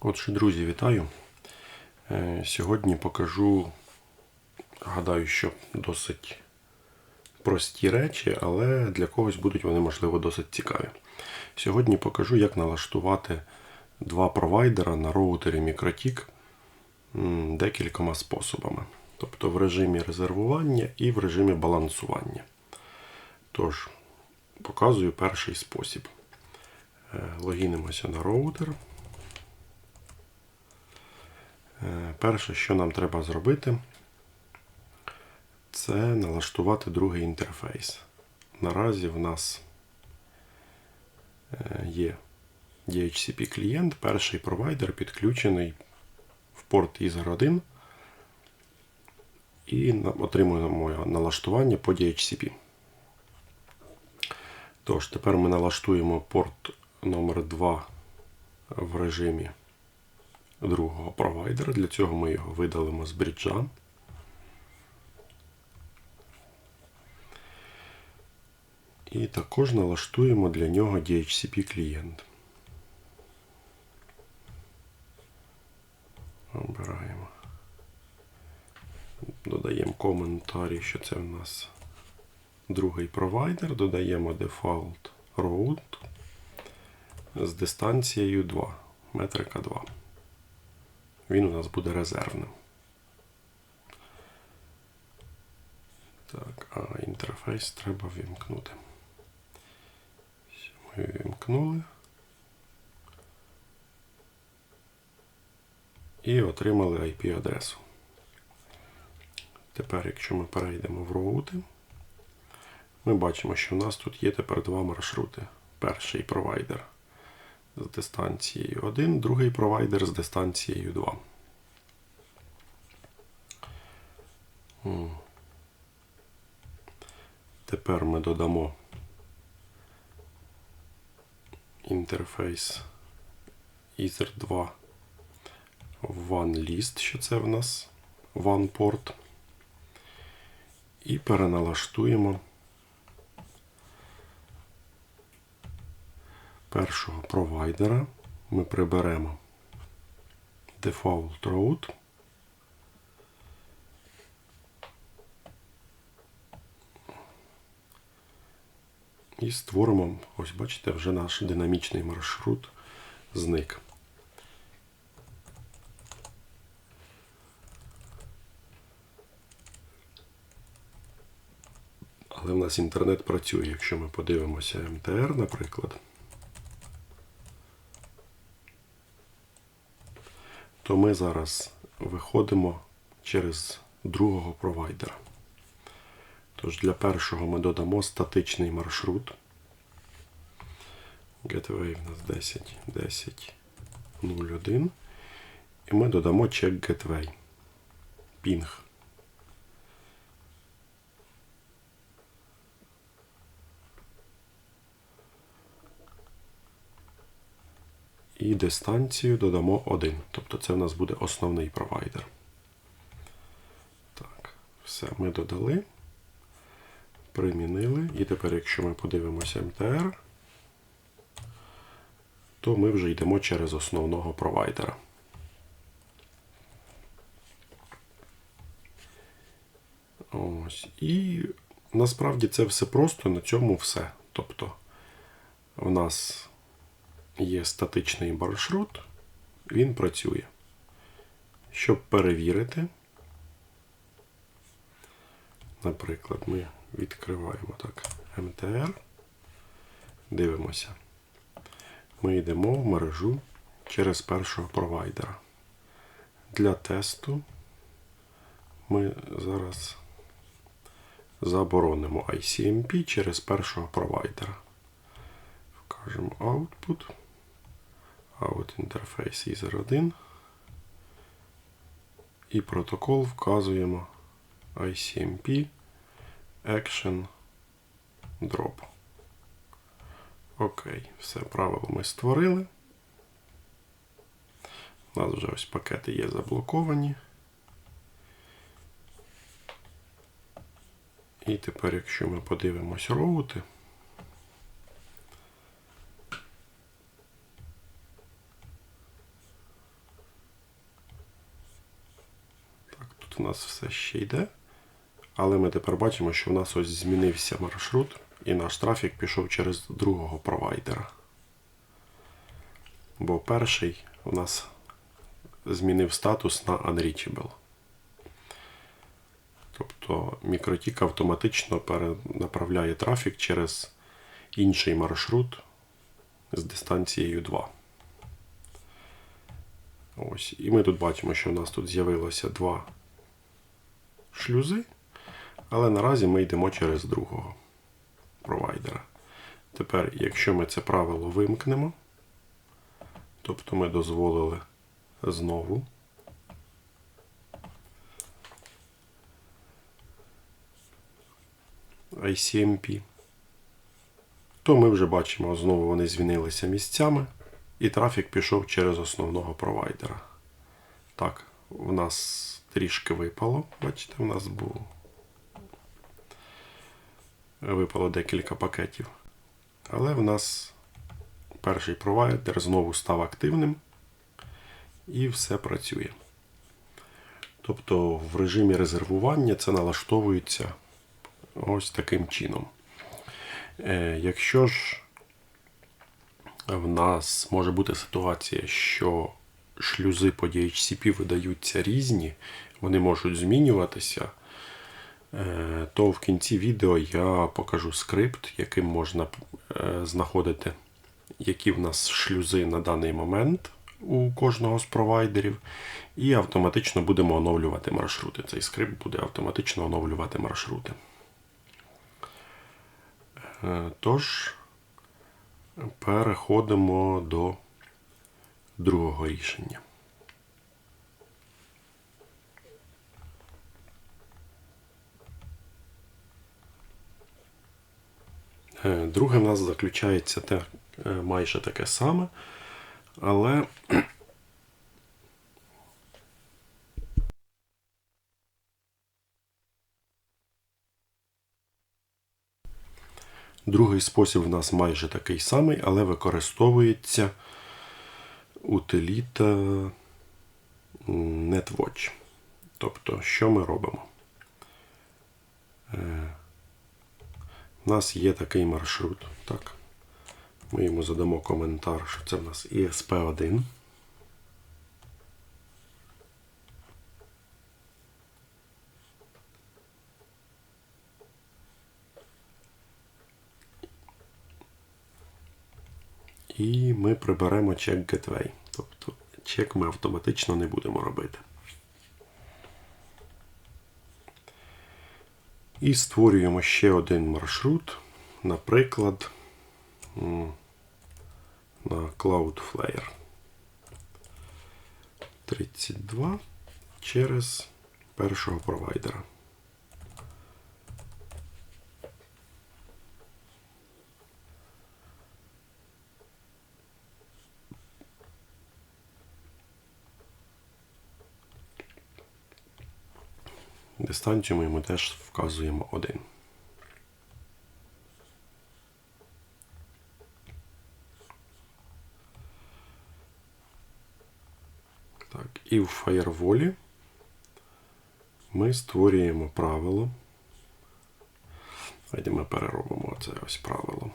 Отже, друзі, вітаю. Е, Сьогодні покажу, гадаю, що досить прості речі, але для когось будуть вони, можливо, досить цікаві. Сьогодні покажу, як налаштувати два провайдера на роутері MikroTik декількома способами. Тобто в режимі резервування і в режимі балансування. Тож, показую перший спосіб. Е, Логінимося на роутер. Е, Перше, що нам треба зробити, це налаштувати другий інтерфейс. Наразі в нас е, є DHCP клієнт, перший провайдер підключений в порт Ether 1 і отримуємо налаштування по DHCP. Тож, тепер ми налаштуємо порт номер 2 в режимі другого провайдера. Для цього ми його видалимо з бріджа. І також налаштуємо для нього DHCP клієнт. Обираємо. Додаємо коментарі, що це в нас другий провайдер. Додаємо default route з дистанцією 2, метрика 2 він у нас буде резервним. Так, а інтерфейс треба вімкнути. Ми вімкнули. І отримали IP-адресу. Тепер, якщо ми перейдемо в роути, ми бачимо, що в нас тут є тепер два маршрути. Перший провайдер з дистанцією 1, другий провайдер з дистанцією 2. Тепер ми додамо інтерфейс Ether 2 в OneList, що це в нас OnePort. І переналаштуємо першого провайдера ми приберемо default route. І створимо, ось бачите, вже наш динамічний маршрут зник. Але в нас інтернет працює, якщо ми подивимося МТР, наприклад. То ми зараз виходимо через другого провайдера. Тож для першого ми додамо статичний маршрут. Gateway в нас 10, 10, 01. І ми додамо check gateway. Пінг. І дистанцію додамо 1. Тобто це в нас буде основний провайдер. Так, все ми додали. Примінили. І тепер, якщо ми подивимося МТР, то ми вже йдемо через основного провайдера. Ось. І насправді це все просто, на цьому все. Тобто, в нас є статичний маршрут, він працює. Щоб перевірити, наприклад, ми відкриваємо так МТР, дивимося. Ми йдемо в мережу через першого провайдера. Для тесту ми зараз заборонимо ICMP через першого провайдера. Вкажемо output. Out інтерфейс Ether 1. І протокол вказуємо ICMP Action Drop. Окей, все правило ми створили. У нас вже ось пакети є заблоковані. І тепер, якщо ми подивимось роути, у нас все ще йде. Але ми тепер бачимо, що в нас ось змінився маршрут, і наш трафік пішов через другого провайдера. Бо перший у нас змінив статус на Unreachable. Тобто мікротік автоматично перенаправляє трафік через інший маршрут з дистанцією 2. Ось. І ми тут бачимо, що в нас тут з'явилося два шлюзи, але наразі ми йдемо через другого провайдера. Тепер, якщо ми це правило вимкнемо, тобто ми дозволили знову ICMP, то ми вже бачимо, знову вони змінилися місцями, і трафік пішов через основного провайдера. Так, у нас трішки випало. Бачите, у нас було випало декілька пакетів. Але в нас перший провайдер знову став активним і все працює. Тобто в режимі резервування це налаштовується ось таким чином. Е, Якщо ж в нас може бути ситуація, що шлюзи по DHCP видаються різні, вони можуть змінюватися, е, то в кінці відео я покажу скрипт, яким можна е, знаходити, які в нас шлюзи на даний момент у кожного з провайдерів, і автоматично будемо оновлювати маршрути. Цей скрипт буде автоматично оновлювати маршрути. Е, тож, переходимо до другого рішення. Е, друге в нас заключається те, е, майже таке саме, але Другий спосіб в нас майже такий самий, але використовується утиліта NetWatch. Тобто, що ми робимо? Е, у нас є такий маршрут. Так. Ми йому задамо коментар, що це в нас ESP1. І ми приберемо чек Gateway. Тобто чек ми автоматично не будемо робити. І створюємо ще один маршрут, наприклад, на Cloudflare 32 через першого провайдера. Дистанцію ми йому теж вказуємо 1. Так, І в фаєрволі ми створюємо правило. Давайте ми переробимо це ось правило.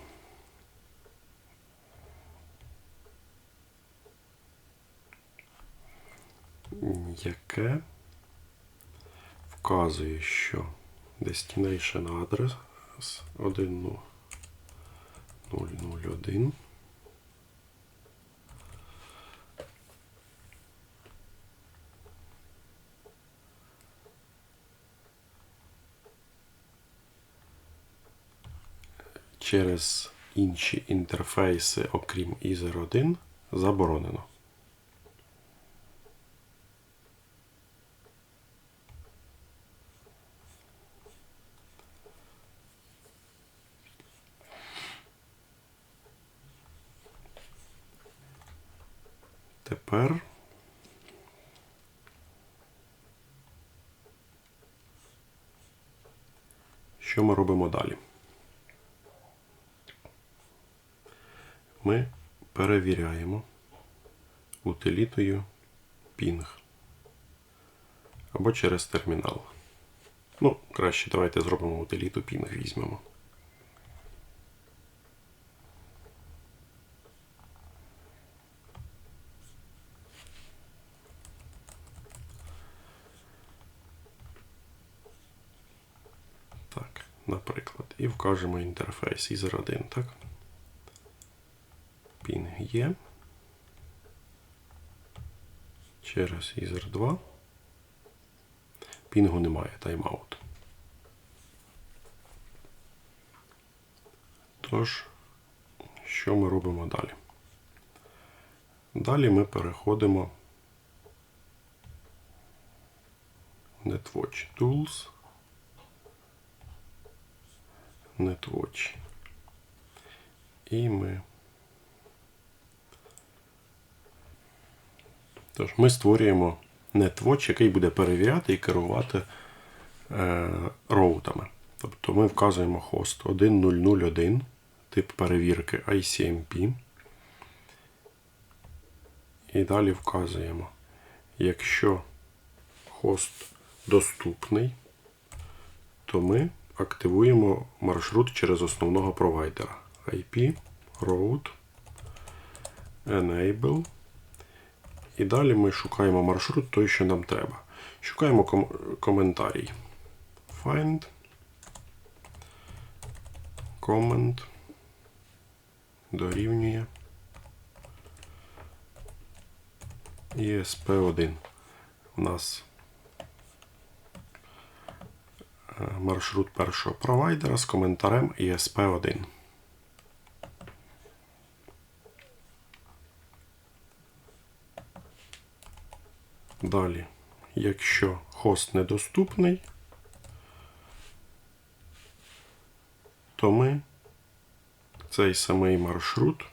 Яке вказує, що destination адрес 1.001 через інші інтерфейси, окрім Ether 1, заборонено. Тепер що ми робимо далі? Ми утилітою ping або через термінал. Ну, краще давайте зробимо утиліту пінг візьмемо. Так, наприклад, і вкажемо інтерфейс ізер 1, так? Пінг є. Через ізер 2. Пінгу немає, тайм-аут. Тож, що ми робимо далі? Далі ми переходимо в NetWatch Tools. NetWatch. І ми. Тож, ми створюємо NetWatch, який буде перевіряти і керувати е, роутами. Тобто ми вказуємо хост 1001, тип перевірки ICMP. І далі вказуємо, якщо хост доступний, то ми активуємо маршрут через основного провайдера IP, route, enable. І далі ми шукаємо маршрут той, що нам треба. Шукаємо ком- коментарій. Find. Comment. Дорівнює. ESP1. У нас е, маршрут першого провайдера з коментарем ESP1. Далі, якщо хост недоступний, то ми цей самий маршрут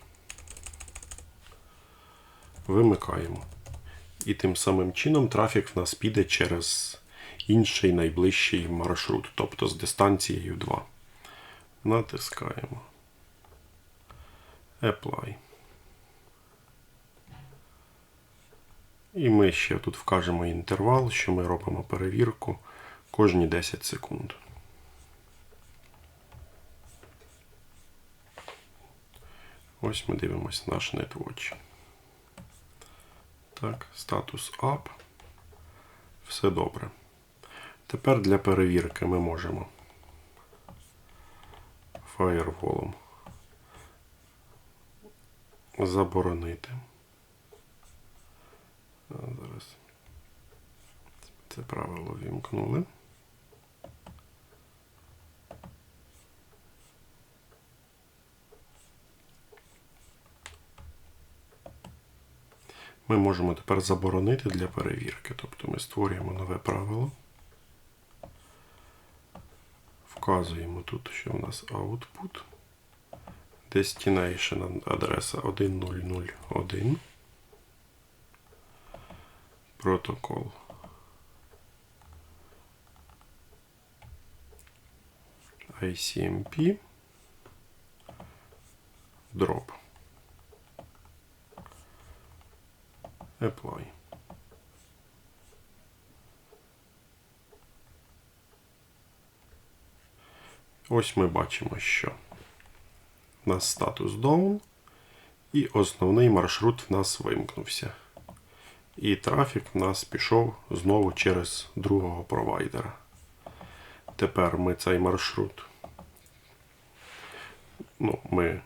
вимикаємо. І тим самим чином трафік в нас піде через інший найближчий маршрут, тобто з дистанцією 2. Натискаємо. Apply. І ми ще тут вкажемо інтервал, що ми робимо перевірку кожні 10 секунд. Ось ми дивимося наш NetWatch. Так, статус Up. Все добре. Тепер для перевірки ми можемо фаєрволом заборонити. А, Зараз це правило вімкнули. Ми можемо тепер заборонити для перевірки. Тобто ми створюємо нове правило. Вказуємо тут, що у нас output. Destination адреса 1001. Протокол. ICMP. Drop. Apply. Ось ми бачимо, що у нас статус down, і основний маршрут в нас вимкнувся. І трафік в нас пішов знову через другого провайдера. Тепер ми цей маршрут. Ну, ми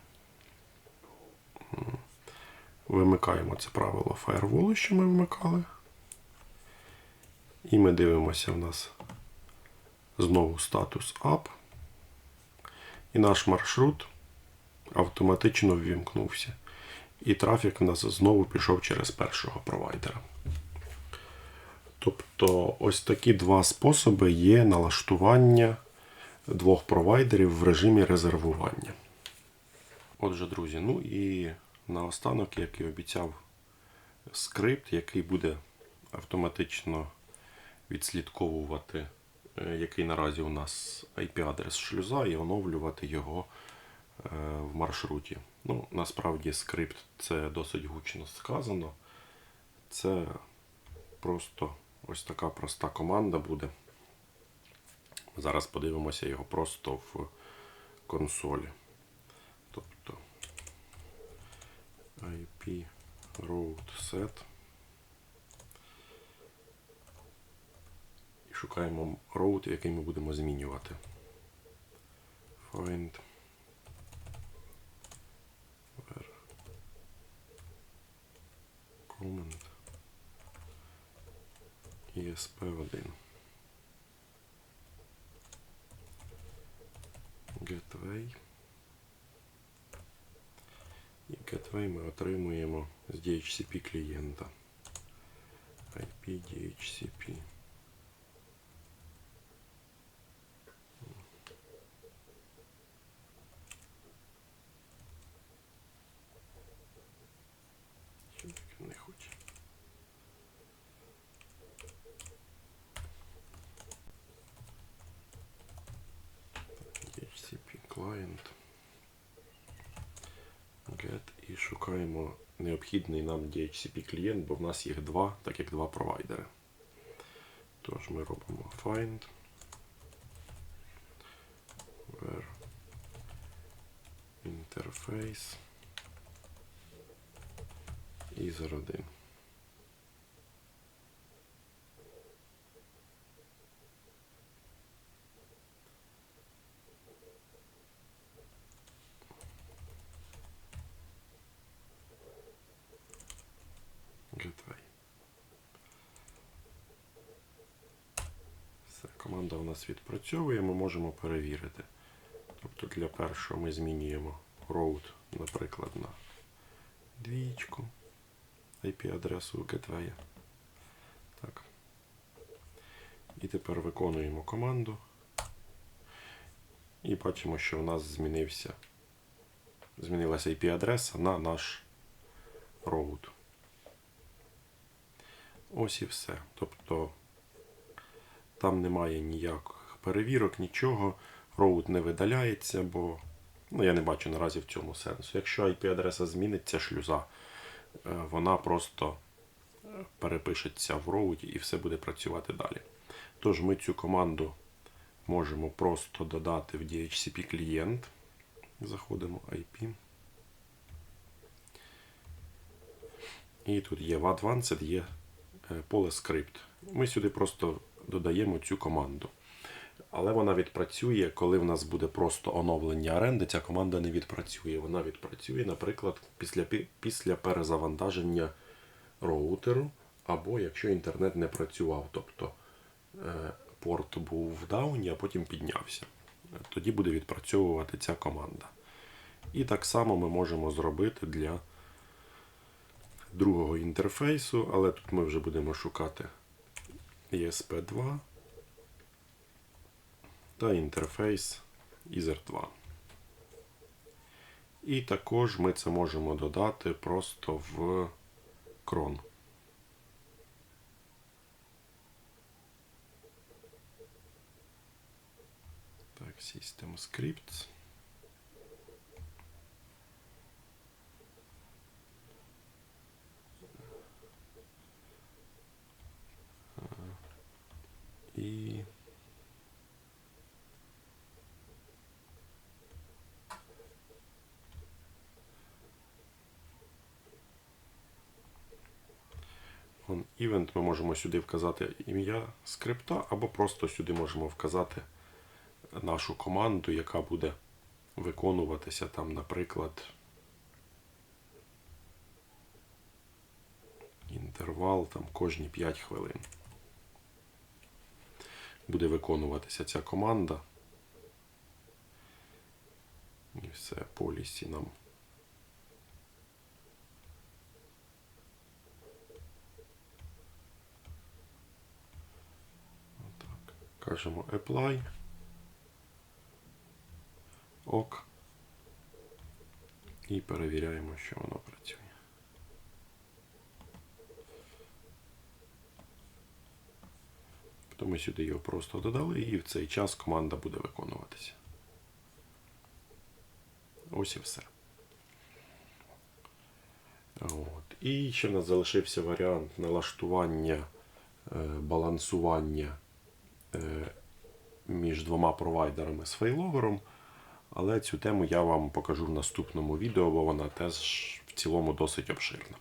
вимикаємо це правило фаєрволу, що ми вмикали. І ми дивимося в нас знову статус up. І наш маршрут автоматично ввімкнувся. І трафік у нас знову пішов через першого провайдера. Тобто, ось такі два способи є налаштування двох провайдерів в режимі резервування. Отже, друзі, ну і наостанок, як і обіцяв, скрипт, який буде автоматично відслідковувати, е, який наразі у нас IP-адрес шлюза, і оновлювати його е, в маршруті. Ну, насправді скрипт це досить гучно сказано. Це просто ось така проста команда буде. Зараз подивимося його просто в консолі. Тобто IP route set. І шукаємо route, який ми будемо змінювати. Find where comment ESP1 Gateway. Gateway ми отримуємо з DHCP клієнта. IP DHCP. Що таке не хоче? DHCP client. Get і шукаємо необхідний нам DHCP клієнт, бо в нас їх два, так як два провайдери. Тож ми робимо find where interface user 1. Gateway. Все, команда у нас відпрацьовує, ми можемо перевірити. Тобто для першого ми змінюємо route, наприклад, на двічку IP-адресу Gateway. Так. І тепер виконуємо команду. І бачимо, що в нас змінився, змінилася IP-адреса на наш route. Ось і все. Тобто там немає ніяких перевірок, нічого. Роут не видаляється, бо ну, я не бачу наразі в цьому сенсу. Якщо IP-адреса зміниться, шлюза, е, вона просто е, перепишеться в роуті і все буде працювати далі. Тож ми цю команду можемо просто додати в DHCP клієнт. Заходимо IP. І тут є в Advanced, є е, поле скрипт. Ми сюди просто додаємо цю команду. Але вона відпрацює, коли в нас буде просто оновлення оренди, ця команда не відпрацює. Вона відпрацює, наприклад, після, після перезавантаження роутеру, або якщо інтернет не працював, тобто е, порт був в дауні, а потім піднявся. Тоді буде відпрацьовувати ця команда. І так само ми можемо зробити для другого інтерфейсу, але тут ми вже будемо шукати ESP2 та інтерфейс Ether 2. І також ми це можемо додати просто в крон. Так, System Scripts. І On event ми можемо сюди вказати ім'я скрипта, або просто сюди можемо вказати нашу команду, яка буде виконуватися там, наприклад, інтервал там кожні 5 хвилин. Буде виконуватися ця команда. І все, полісі нам. Отак. Кажемо apply. ок. І перевіряємо, що воно працює. Тобто ми сюди його просто додали, і в цей час команда буде виконуватися. Ось і все. От. І ще в нас залишився варіант налаштування е, балансування е, між двома провайдерами з фейловером. Але цю тему я вам покажу в наступному відео, бо вона теж в цілому досить обширна.